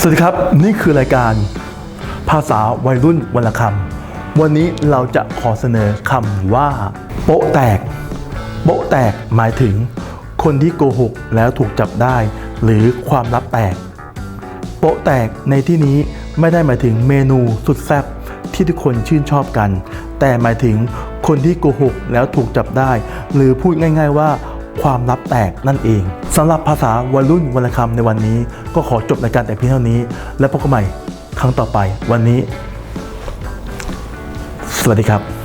สวัสดีครับ นี่คือรายการ ภาษาวัยรุ่นวรรณคำวันนี้เราจะขอเสนอคำว่า โป๊ะแตก โป๊ะแตกหมายถึง คนที่โกหกแล้วถูกจับได้ หรือความลับแตก โป๊ะแตกในที่นี้ไม่ได้หมายถึงเมนูสุดแซ่บที่ทุกคนชื่นชอบกัน แต่หมายถึงคนที่โกหกแล้วถูกจับได้ หรือพูดง่าย ๆว่า ความลับแตกนั่นเอง สำหรับภาษาวัยรุ่นวรรณคำในวันนี้ ก็ขอจบรายการแต่เพียงเท่านี้ และพบกันใหม่ครั้งต่อไปวันนี้ สวัสดีครับ